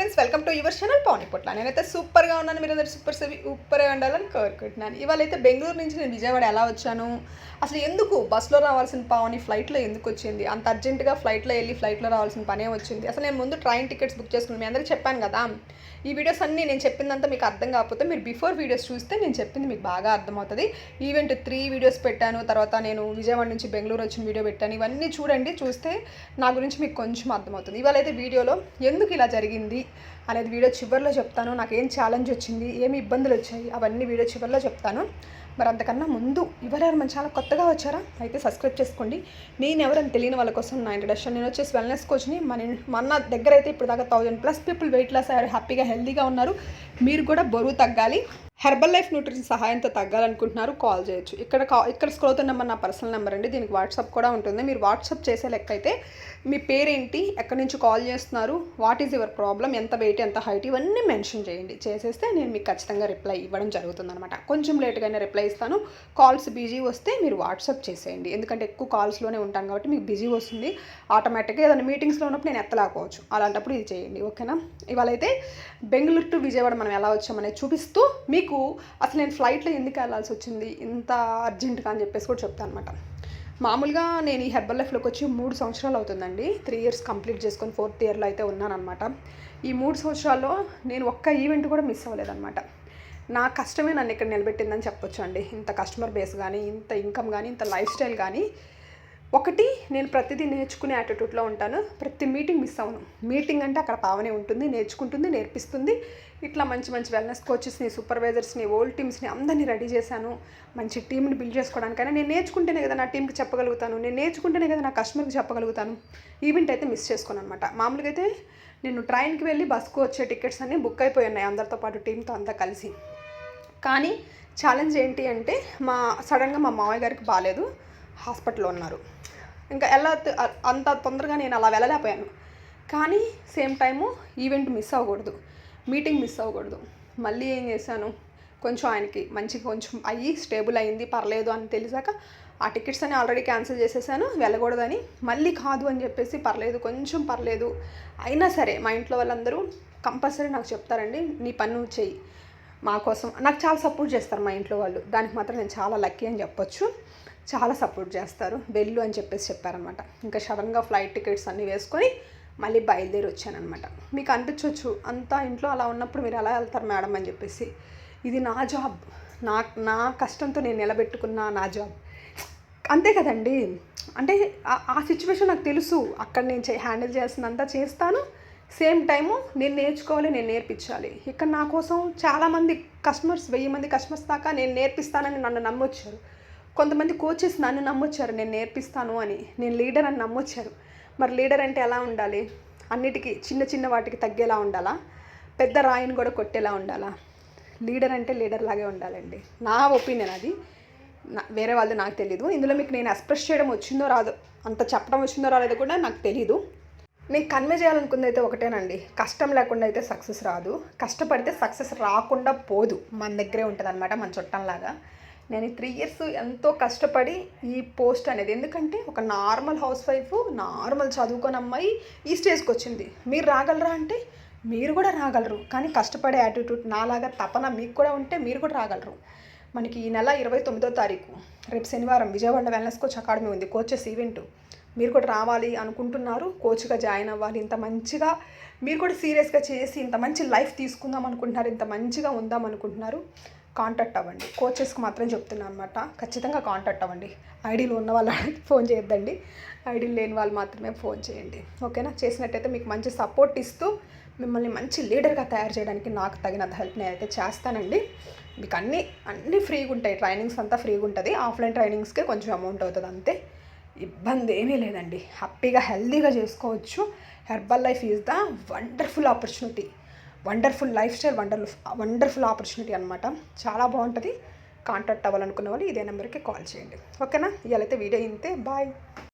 Friends welcome to your channel Pavan Potla నేనైతే సూపర్గా ఉన్నాను మీరు అందరు సూపర్ సూపర్గా ఉండాలని కోరుకుంటున్నాను. ఇవాళ అయితే బెంగళూరు నుంచి నేను విజయవాడ ఎలా వచ్చాను? అసలు ఎందుకు బస్సులో రావాల్సిన పావని ఫ్లైట్లో ఎందుకు వచ్చింది? అంత అర్జెంటుగా ఫ్లైట్లో వెళ్ళి ఫ్లైట్లో రావాల్సిన పనే వచ్చింది. అసలు నేను ముందు ట్రైన్ టికెట్స్ బుక్ చేసుకున్నాను. మీ అందరికీ చెప్పాను కదా. ఈ వీడియోస్ అన్నీ నేను చెప్పిందంతా మీకు అర్థం కాకపోతే మీరు బిఫోర్ వీడియోస్ చూస్తే నేను చెప్పింది మీకు బాగా అర్థమవుతుంది. ఈవెంట్ త్రీ వీడియోస్ పెట్టాను తర్వాత నేను విజయవాడ నుంచి బెంగళూరు వచ్చిన వీడియో పెట్టాను. ఇవన్నీ చూడండి చూస్తే నా గురించి మీకు కొంచెం అర్థమవుతుంది. ఇవాళ అయితే వీడియోలో ఎందుకు ఇలా జరిగింది? అనేది వీడియో చివరిలో చెప్తాను. నాకు ఏం ఛాలెంజ్ వచ్చింది ఏమి ఇబ్బందులు వచ్చాయి అవన్నీ వీడియో చివరిలో చెప్తాను. మరి అంతకన్నా ముందు ఎవరెవరు మన ఛానల్ కొత్తగా వచ్చారా? అయితే సబ్స్క్రైబ్ చేసుకోండి. నేను ఎవరైనా తెలియని వాళ్ళ కోసం నా ఇంట్రడక్షన్ నేను వచ్చేసి వెల్నెస్ కోచ్ని మన మన దగ్గర అయితే ఇప్పుడు దాకా thousand plus people weight loss అయ్యారు హ్యాపీగా హెల్తీగా ఉన్నారు. మీరు కూడా బరువు తగ్గాలి. హెర్బల్ లైఫ్ న్యూట్రిషన్ సహాయంతో తగ్గాలనుకుంటున్నారు కాల్ చేయొచ్చు. ఇక్కడ కా ఇక్కడ స్క్రోల్ అవుతున్న నెంబర్ నా పర్సనల్ నెంబర్ అండి దీనికి వాట్సాప్ కూడా ఉంటుంది. మీరు వాట్సాప్ చేసే లెక్క అయితే మీ పేరేంటి ఎక్కడి నుంచి కాల్ చేస్తున్నారు వాట్ ఈజ్ యువర్ ప్రాబ్లం ఎంత వెయిట్ ఎంత హైట్ ఇవన్నీ మెన్షన్ చేయండి. చేసేస్తే నేను మీకు ఖచ్చితంగా రిప్లై ఇవ్వడం జరుగుతుంది అనమాట కొంచెం లేట్గానే రిప్లై ఇస్తాను. కాల్స్ బిజీ వస్తే మీరు వాట్సాప్ చేసేయండి. ఎందుకంటే ఎక్కువ కాల్స్లోనే ఉంటాను కాబట్టి మీకు బిజీ వస్తుంది. ఆటోమేటిక్గా ఏదైనా మీటింగ్స్లో ఉన్నప్పుడు నేను ఎత్తలేకపోవచ్చు. అలాంటప్పుడు ఇది చేయండి. ఓకేనా? ఇవాళ అయితే బెంగళూరు టు విజయవాడ మనం ఎలా వచ్చామనేది చూపిస్తూ మీకు అసలు నేను ఫ్లైట్లో ఎందుకు వెళ్ళాల్సి వచ్చింది? ఇంత అర్జెంటుగా అని చెప్పేసి కూడా చెప్తాను అనమాట మామూలుగా నేను ఈ హెర్బల్ లైఫ్లోకి వచ్చి మూడు సంవత్సరాలు అవుతుందండి. త్రీ ఇయర్స్ కంప్లీట్ చేసుకొని ఫోర్త్ ఇయర్లో అయితే ఉన్నానమాట ఈ మూడు సంవత్సరాల్లో నేను ఒక్క ఈవెంట్ కూడా మిస్ అవ్వలేదన్నమాట. నా కష్టమే నన్ను ఇక్కడ నిలబెట్టిందని చెప్పొచ్చు అండి ఇంత కస్టమర్ బేస్ కానీ ఇంత ఇన్కమ్ కానీ ఇంత లైఫ్ స్టైల్ కానీ ఒకటి నేను ప్రతిదీ నేర్చుకునే యాటిట్యూడ్లో ఉంటాను. ప్రతి మీటింగ్ మిస్ అవ్వను మీటింగ్ అంటే అక్కడ పావనే ఉంటుంది నేర్చుకుంటుంది నేర్పిస్తుంది. ఇట్లా మంచి మంచి వెల్నెస్ కోచెస్ని సూపర్వైజర్స్ని ఓల్డ్ టీమ్స్ని అందరినీ రెడీ చేశాను. మంచి టీంని బిల్డ్ చేసుకోవడానికైనా నేను నేర్చుకుంటేనే కదా నా టీంకి చెప్పగలుగుతాను. నేను నేర్చుకుంటేనే కదా నా కస్టమర్కి చెప్పగలుగుతాను. ఈవెంట్ అయితే మిస్ చేసుకోను అనమాట మామూలుగా అయితే నేను ట్రైన్కి వెళ్ళి బస్కు వచ్చే టికెట్స్ అన్నీ బుక్ అయిపోయి ఉన్నాయి అందరితో పాటు టీంతో అంతా కలిసి. కానీ ఛాలెంజ్ ఏంటి అంటే మా సడన్గా మా మామయ్య గారికి బాగాలేదు హాస్పిటల్లో ఉన్నారు. ఇంకా ఎలా అంత తొందరగా నేను అలా వెళ్ళలేకపోయాను. కానీ సేమ్ టైము ఈవెంట్ మిస్ అవ్వకూడదు. మీటింగ్ మిస్ అవ్వకూడదు. మళ్ళీ ఏం చేశాను? కొంచెం ఆయనకి మంచి కొంచెం అయ్యి స్టేబుల్ అయింది పర్లేదు అని తెలిసాక ఆ టికెట్స్ అని ఆల్రెడీ క్యాన్సిల్ చేసేసాను వెళ్ళకూడదని. మళ్ళీ కాదు అని చెప్పేసి పర్లేదు కొంచెం పర్లేదు. అయినా సరే మా ఇంట్లో వాళ్ళందరూ కంపల్సరీ నాకు చెప్తారండి నీ పని చెయ్యి. మా కోసం నాకు చాలా సపోర్ట్ చేస్తారు మా ఇంట్లో వాళ్ళు. దానికి మాత్రం నేను చాలా లక్కీ అని చెప్పొచ్చు. చాలా సపోర్ట్ చేస్తారు. వెళ్ళు అని చెప్పేసి చెప్పారనమాట. ఇంకా సడన్గా ఫ్లైట్ టికెట్స్ అన్నీ వేసుకొని మళ్ళీ బయలుదేరి వచ్చానమాట మీకు అనిపించవచ్చు అంతా ఇంట్లో అలా ఉన్నప్పుడు మీరు ఎలా వెళ్తారు మేడం అని చెప్పేసి. ఇది నా జాబ్ నా నా కష్టంతో నేను నిలబెట్టుకున్న నా జాబ్ అంతే కదండి. అంటే ఆ- సిచ్యువేషన్ నాకు తెలుసు. అక్కడ నేను చే హ్యాండిల్ చేసినంతా చేస్తాను. సేమ్ టైము నేను నేర్చుకోవాలి నేను నేర్పించాలి. ఇక్కడ నా కోసం చాలామంది కస్టమర్స్ వెయ్యి మంది కస్టమర్స్ దాకా నేను నేర్పిస్తానని నన్ను నమ్మొచ్చారు. కొంతమంది కోచెస్ నన్ను నమ్మొచ్చారు నేను నేర్పిస్తాను అని. నేను లీడర్ అని నమ్మొచ్చారు. మరి లీడర్ అంటే ఎలా ఉండాలి? అన్నిటికీ చిన్న చిన్న వాటికి తగ్గేలా ఉండాలా? పెద్ద రాయిని కూడా కొట్టేలా ఉండాలా? లీడర్ అంటే లీడర్ లాగే ఉండాలండి. నా ఒపీనియన్ అది. నా వేరే వాళ్ళది నాకు తెలీదు. ఇందులో మీకు నేను ఎక్స్ప్రెస్ చేయడం వచ్చిందో రాదో అంత చెప్పడం వచ్చిందో రాలేదో కూడా నాకు తెలీదు. నేను కన్వే చేయాలనుకుంది అయితే ఒకటేనండి. కష్టం లేకుండా అయితే సక్సెస్ రాదు. కష్టపడితే సక్సెస్ రాకుండా పోదు. మన దగ్గరే ఉంటుంది అనమాట మన చుట్టంలాగా. నేను త్రీ ఇయర్స్ ఎంతో కష్టపడి ఈ పోస్ట్ అనేది ఎందుకంటే ఒక నార్మల్ హౌస్ వైఫ్ నార్మల్ చదువుకొని అమ్మాయి ఈ స్టేజ్కి వచ్చింది. మీరు రాగలరా అంటే మీరు కూడా రాగలరు. కానీ కష్టపడే యాటిట్యూడ్ నాలాగా తపన మీకు కూడా ఉంటే మీరు కూడా రాగలరు. మనకి ఈ నెల ఇరవై తొమ్మిదో తారీఖు రేపు శనివారం విజయవాడ వెల్నెస్ కోచ్ అకాడమీ ఉంది. కోచెస్ ఈవెంట్ మీరు కూడా రావాలి అనుకుంటున్నారు. కోచ్గా జాయిన్ అవ్వాలి. ఇంత మంచిగా మీరు కూడా సీరియస్గా చేసి ఇంత మంచి లైఫ్ తీసుకుందాం అనుకుంటున్నారు. ఇంత మంచిగా ఉందాం అనుకుంటున్నారు. కాంటాక్ట్ అవ్వండి. కోచెస్కి మాత్రం చెప్తున్నాను అనమాట ఖచ్చితంగా కాంటాక్ట్ అవ్వండి. ఐడీలు ఉన్న వాళ్ళు ఫోన్ చేయొద్దండి. ఐడీలు లేని వాళ్ళు మాత్రమే ఫోన్ చేయండి. ఓకేనా? చేసినట్టయితే మీకు మంచి సపోర్ట్ ఇస్తూ మిమ్మల్ని మంచి లీడర్గా తయారు చేయడానికి నాకు తగినంత హెల్ప్ నేను అయితే చేస్తానండి. మీకు అన్నీ అన్నీ ఫ్రీగా ఉంటాయి. ట్రైనింగ్స్ అంతా ఫ్రీగా ఉంటుంది. ఆఫ్లైన్ ట్రైనింగ్స్కే కొంచెం అమౌంట్ అవుతుంది అంతే. ఇబ్బంది ఏమీ లేదండి. హ్యాపీగా హెల్దీగా చేసుకోవచ్చు. Herbal life is the wonderful opportunity. Wonderful life style wonderful wonderful opportunity అనమాట చాలా బాగుంటుంది. కాంటాక్ట్ అవ్వాలనుకున్న వాళ్ళు ఇదే నెంబర్కి కాల్ చేయండి. ఓకేనా? ఇవాళైతే వీడియో ఇంతే. బాయ్.